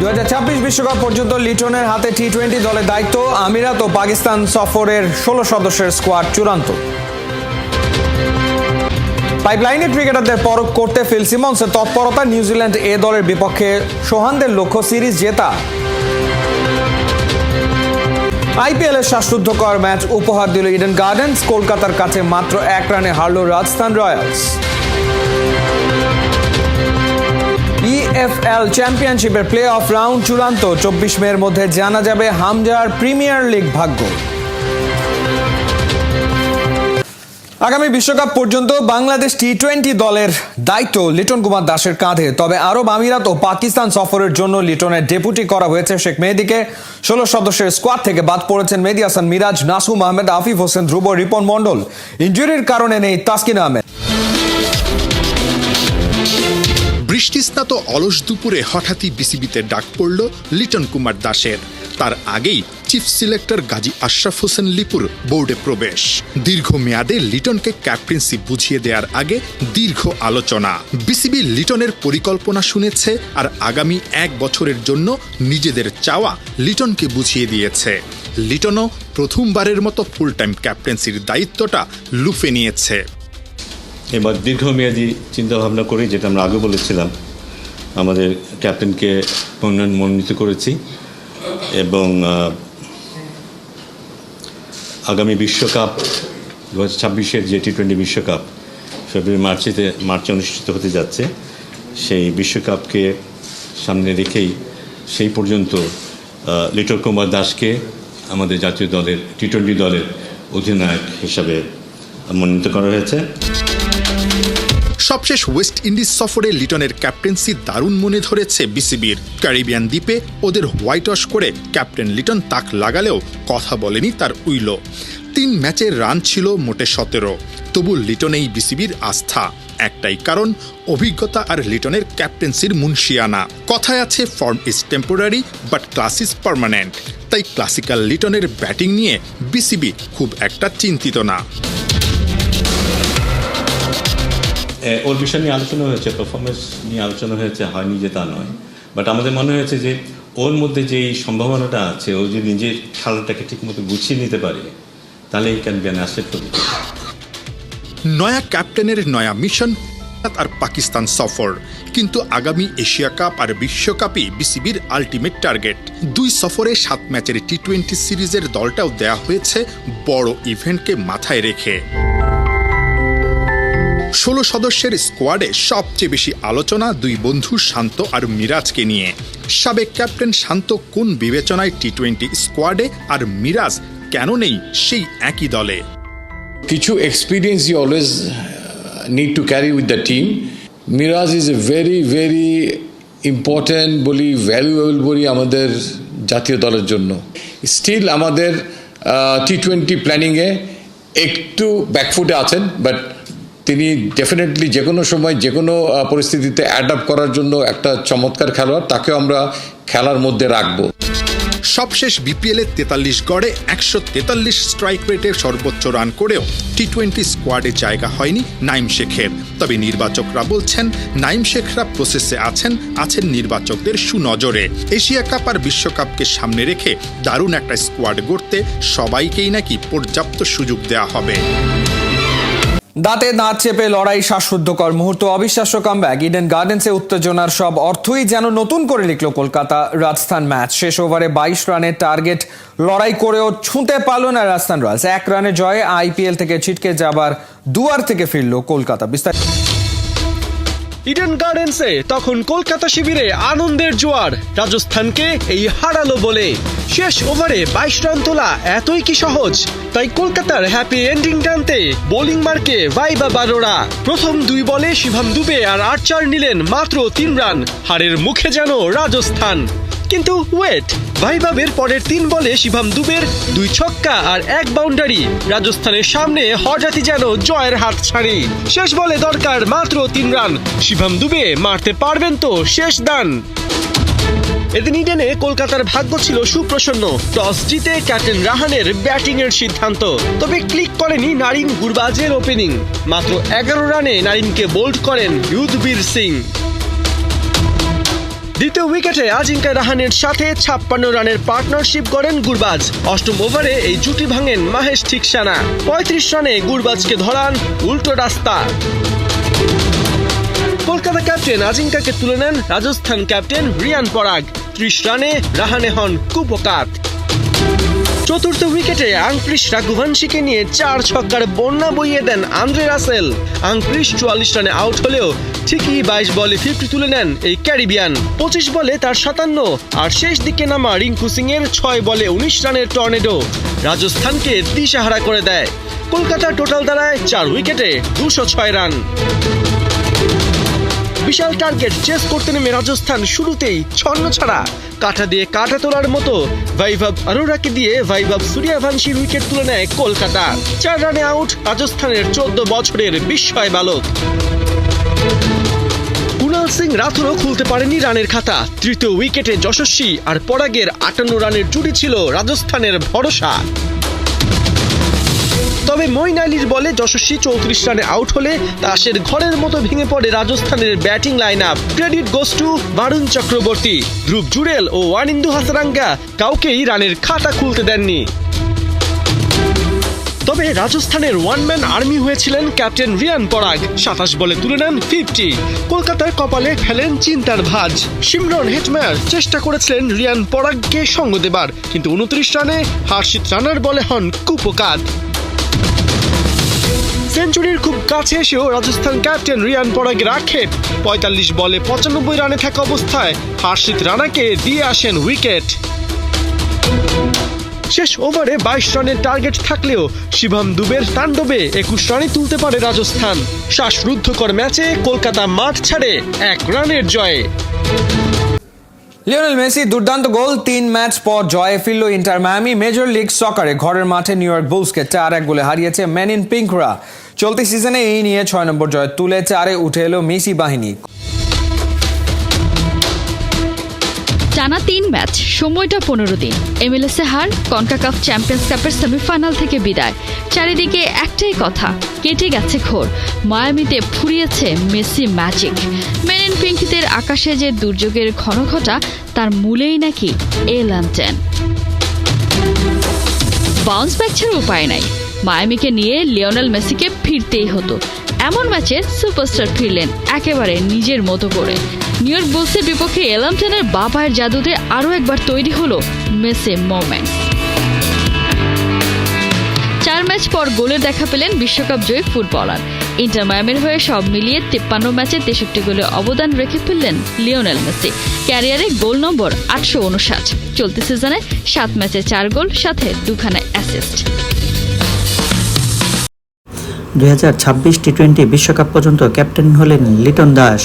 দু বিশ্বকাপ পর্যন্ত লিটনের হাতে টি টোয়েন্টি দলের দায়িত্ব। আমিরাত ও পাকিস্তান সফরের ষোলো সদস্যের স্কোয়াড চূড়ান্ত। পাইপলাইনে ক্রিকেটারদের পরখ করতে ফিল সিমন্সের তৎপরতা নিউজিল্যান্ড এ দলের বিপক্ষে সোহানদের লক্ষ্য সিরিজ জেতা। আইপিএল এর শ্বাসরুদ্ধকর ম্যাচ উপহার দিল ইডেন গার্ডেন্স কলকাতার কাছে মাত্র এক রানে হারল রাজস্থান রয়্যালস। ইএফএল চ্যাম্পিয়নশিপের প্লে অফ রাউন্ড চূড়ান্ত। চব্বিশ মের মধ্যে জানা যাবে হামজার প্রিমিয়ার লিগ ভাগ্য। আগামী বিশ্বকাপ পর্যন্ত বাংলাদেশ টি টোয়েন্টি দলের দায়িত্ব লিটন কুমার দাসের কাঁধে। তবে আরব আমিরাত ও পাকিস্তান সফরের জন্য লিটনের ডেপুটি করা হয়েছে শেখ মেহেদিকে। ষোলো সদস্যের স্কোয়াড থেকে বাদ পড়েছেন মেহেদি হাসান মিরাজ, নাসুম আহমেদ, আফিফ হোসেন, ধ্রুব রিপন মণ্ডল। ইঞ্জুরির কারণে নেই তাসকিন আহমেদ। বৃষ্টিস্নাত অলস দুপুরে হঠাৎই বিসিবিতে ডাক পড়ল লিটন কুমার দাসের। তার আগেই চিফ সিলেক্টর গাজী আশরাফ হোসেন লিপুর বোর্ডে প্রবেশ। দীর্ঘ মেয়াদে লিটনকে ক্যাপ্টেন্সি বুঝিয়ে দেওয়ার আগে দীর্ঘ আলোচনা। বিসিবি লিটনের পরিকল্পনা শুনেছে আর আগামী এক বছরের জন্য নিজেদের চাওয়া লিটনকে বুঝিয়ে দিয়েছে। লিটনও প্রথমবারের মতো ফুল টাইম ক্যাপ্টেন্সির দায়িত্বটা লুফে নিয়েছে। এবার দীর্ঘমেয়াদী চিন্তাভাবনা করে যেটা আমরা আগে বলেছিলাম, আমাদের ক্যাপ্টেনকে মনোনয়ন মনোনীত করেছি এবং আগামী বিশ্বকাপ, দু হাজার ছাব্বিশের যে টি টোয়েন্টি বিশ্বকাপ, ফেব্রুয়ারি, মার্চেতে, মার্চে অনুষ্ঠিত হতে যাচ্ছে, সেই বিশ্বকাপকে সামনে রেখেই সেই পর্যন্ত লিটল কুমার দাসকে আমাদের জাতীয় দলের টি টোয়েন্টি দলের অধিনায়ক হিসাবে মনোনীত করা হয়েছে। সবশেষ ওয়েস্ট ইন্ডিজ সফরে লিটনের ক্যাপ্টেন্সি দারুণ মনে ধরেছে বিসিবির। ক্যারিবিয়ান দ্বীপে ওদের হোয়াইট ওয়াশ করে ক্যাপ্টেন লিটন তাক লাগালেও কথা বলেনি তার উইলো। তিন ম্যাচের রান ছিল মোটে সতেরো। তবু লিটনেই বিসিবির আস্থা। একটাই কারণ, অভিজ্ঞতা আর লিটনের ক্যাপ্টেন্সির মুন্সিয়ানা কথায় আছে, form is temporary, but class is permanent. তাই ক্লাসিক্যাল লিটনের ব্যাটিং নিয়ে বিসিবি খুব একটা চিন্তিত না। ওর বিষয় নিয়ে আলোচনা হয়েছে পারফরমেন্স নিয়ে আলোচনা হয়েছে, হয়নি যে তা নয়। বাট আমাদের মনে হয়েছে যে, ওর মধ্যে যে সম্ভাবনাটা আছে, ও যদি নিজের খেলাটাকে ঠিকমতো গুছিয়ে নিতে পারে, তাহলে এই ক্যান বি অ্যান নয়া ক্যাপ্টেনের নয়া মিশন আর পাকিস্তান সফর। কিন্তু আগামী এশিয়া কাপ আর বিশ্বকাপই বিসিবির আলটিমেট টার্গেট দুই সফরে সাত ম্যাচের টি টোয়েন্টি সিরিজের দলটাও দেয়া হয়েছে বড় ইভেন্টকে মাথায় রেখে। ষোলো সদস্যের স্কোয়াডে সবচেয়ে বেশি আলোচনা দুই বন্ধু শান্ত আর মিরাজকে নিয়ে। সাবেক ক্যাপ্টেন শান্ত কোন বিবেচনায় টি টোয়েন্টি স্কোয়াডে আর মিরাজ কেন নেই সেই একই দলে? কিছু experience you always need to carry with the team Miraz is a very very important bowler valuable bowler আমাদের জাতীয় দলের জন্য। স্টিল আমাদের টি টোয়েন্টি প্ল্যানিংয়ে একটু ব্যাকফুটে আছেন বাট তিনি ডেফিনেটলি যে কোনো সময় যে কোনো পরিস্থিতিতে অ্যাডাপ্ট করার জন্য একটা চমৎকার খেলোয়াড়, তাকেও আমরা খেলার মধ্যে রাখব। সবশেষ বিপিএল এর তেতাল্লিশ গড়ে একশো তেতাল্লিশ স্ট্রাইক রেটের সর্বোচ্চ রান করেও টি টোয়েন্টি স্কোয়াডে জায়গা হয়নি নাইম শেখের। তবে নির্বাচকরা বলছেন, নাইম শেখরা প্রসেসে আছেন আছেন নির্বাচকদের সুনজরে। এশিয়া কাপ আর বিশ্বকাপকে সামনে রেখে দারুণ একটা স্কোয়াড গড়তে সবাইকেই নাকি পর্যাপ্ত সুযোগ দেওয়া হবে। দাঁতে দাঁত চেপে লড়াই শ্বাসরুদ্ধকর মুহূর্ত, অবিশ্বাস্য কামব্যাক ইডেন গার্ডেন্সে উত্তেজনার সব অর্থই যেন নতুন করে লিখল কলকাতা। রাজস্থান ম্যাচ শেষ ওভারে বাইশ রানের টার্গেট লড়াই করেও ছুঁতে পারল না রাজস্থান রয়্যালস। এক রানে জয়ে আইপিএল থেকে ছিটকে যাবার দুয়ার থেকে ফিরল কলকাতা। বিস্তারিত ইডেন গার্ডেন্সে তখন কলকাতা শিবিরে আনন্দের জোয়ার। রাজস্থানকে এই হারালো বলে। শেষ ওভারে বাইশ রান তোলা এতই কি সহজ? তাই কলকাতার হ্যাপি এন্ডিং টানতে বোলিং মার্কে ভাইবা বারোরা। প্রথম দুই বলে শিভাম দুবে আর আর্চার নিলেন মাত্র তিন রান। হারের মুখে যেন রাজস্থান। কিন্তু ওয়েট ভাইবাবের পরের তিন বলে শিভাম দুবের, দুই ছক্কা আর এক বাউন্ডারি রাজস্থানের সামনে হঠাৎই যেন জয়ের হাত ছাড়ি শেষ বলে দরকার মাত্র তিন রান। শিভাম দুবে মারতে পারবেন তো শেষ দান। এদিন ইডেনে কলকাতার ভাগ্য ছিল সুপ্রসন্ন। টস জিতে ক্যাপ্টেন রাহানের ব্যাটিং এর সিদ্ধান্ত। তবে ক্লিক করেনি নারিন গুরবাজের ওপেনিং মাত্র এগারো রানে নারিনকে বোল্ড করেন ইউধবীর সিং। দ্বিতীয় উইকেটে আজিঙ্কা রাহানের সাথে ছাপ্পান্ন রানের পার্টনারশিপ করেন গুরবাজ। অষ্টম ওভারে এই জুটি ভাঙেন মাহেশ ঠিকসানা। পঁয়ত্রিশ রানে গুরবাজকে ধরান উল্টো রাস্তা। কলকাতা ক্যাপ্টেন আজিঙ্কাকে তুলে নেন রাজস্থান ক্যাপ্টেন রিয়ান পরাগ। ত্রিশ রানে রাহানে হন কুপকাত চতুর্থ উইকেটে আংক্রিস রাঘুবংশীকে নিয়ে চার ছক্কার বন্যা বইয়ে দেন আন্দ্রে রাসেল। আংক্রিস চুয়াল্লিশ রানে আউট হলেও ঠিকই বাইশ বলে ফিফটি তুলে নেন এই ক্যারিবিয়ান। পঁচিশ বলে তার সাতান্ন, আর শেষ দিকে নামা রিঙ্কু সিং এর ছয় বলে উনিশ রানের টর্নেডো। রাজস্থানকে দিশাহারা করে দেয়। কলকাতার টোটাল দাঁড়ায় চার উইকেটে দুশো ছয় রান। বিশাল টার্গেট চেস করতে নেমে রাজস্থান শুরুতেই ছন্ন ছাড়া। কাঠা দিয়ে কাঠা তোলার মতো ভাইভাব আরোরাকে দিয়ে ভাইভাব সূর্যবংশীর উইকেট তুলে নেয় কলকাতা। চার রানে আউট রাজস্থানের চোদ্দ বছরের বিস্ময় বালক। কুণাল সিং রাথুরও খুলতে পারেনি রানের খাতা। তৃতীয় উইকেটে যশস্বী আর পরাগের আটান্ন রানের জুটি ছিল রাজস্থানের ভরসা। তবে মইন আলীর বলে যশস্বী চৌত্রিশ রানে আউট হলে তাসের ঘরের মতো ভেঙে পড়ে রাজস্থানের batting line up credit goes to Varun Chakravarthy. Dhruv Jurel ও ওয়ানিন্দু হাসারাঙ্গা কাউকেই রানের খাতা খুলতে দেননি। তবে রাজস্থানের ওয়ান ম্যান আর্মি হয়েছিলেন ক্যাপ্টেন রিয়ান পরাগ। সাতাশ বলে তুলে নেন ফিফটি কলকাতার কপালে ফেলেন চিন্তার ভাজ। সিমরন হেটমায়ার চেষ্টা করেছিলেন রিয়ান পরাগকে সঙ্গ দেবার, কিন্তু উনত্রিশ রানে হার্ষিত রানার বলে হন কুপকাত। সেঞ্চুরির খুব কাছে এসেও রাজস্থান ক্যাপ্টেন রিয়ান পরাগের আক্ষেপ। পঁয়তাল্লিশ বলে পঁচানব্বই রানে থাকা অবস্থায় হার্ষিত রানাকে দিয়ে আসেন উইকেট। শেষ ওভারে বাইশ রানের টার্গেট থাকলেও শিবম দুবের তাণ্ডবে একুশ রানে তুলতে পারে রাজস্থান। শ্বাসরুদ্ধকর ম্যাচে কলকাতা মাঠ ছাড়ে এক রানের জয়ে। লিওনেল মেসি দুর্দান্ত গোল, তিন ম্যাচ পর জয়ে ফিরল ইন্টার মায়ামি মেজর লিগ সকারে। ঘরের মাঠে নিউ ইয়র্ক বুলসকে চার এক গোলে হারিয়েছে ম্যান ইন পিঙ্করা চলতি সিজনে এই নিয়ে ছয় নম্বর জয় তুলে চারে উঠে এলো মেসি বাহিনী। টানা তিন ম্যাচ, সময়টা পনেরো দিন। এমএলএসে হার, কনকাকাফ চ্যাম্পিয়ন্স কাপের সেমিফাইনাল থেকে বিদায়। চারিদিকে একটাই কথা, কেটে গেছে ঘোর। মায়ামিতে ফুরিয়েছে মেসি ম্যাজিক মেন পিঙ্কিদের আকাশে যে দুর্যোগের ঘন ঘটা তার মূলেই নাকি এ ল্যান্টেন বাউন্স ব্যাক ছাড়া উপায় নাই। মায়ামিকে নিয়ে লিওনেল মেসিকে ফিরতেই হতো। এমন ম্যাচে সুপারস্টার ফিরলেন একেবারে নিজের মতো করে। নিউ ইয়র্ক বুলসের বিপক্ষে এলামটেনের বাপায়ের জাদুতে আরও একবার তৈরি হলো মেসে মোমেন্ট চার ম্যাচ পর গোলের দেখা পেলেন বিশ্বকাপ জয়ী ফুটবলার। ইন্টার মায়ামির হয়ে সব মিলিয়ে তিপ্পান্ন ম্যাচে তেষট্টি গোলে অবদান রেখে ফেললেন লিওনেল মেসি। ক্যারিয়ারে গোল নম্বর আটশো উনষাট। চলতি সিজনে সাত ম্যাচে চার গোল, সাথে দুখানা অ্যাসিস্ট। দুই হাজার ছাব্বিশ টি টোয়েন্টি বিশ্বকাপ পর্যন্ত ক্যাপ্টেন হলেন লিটন দাস।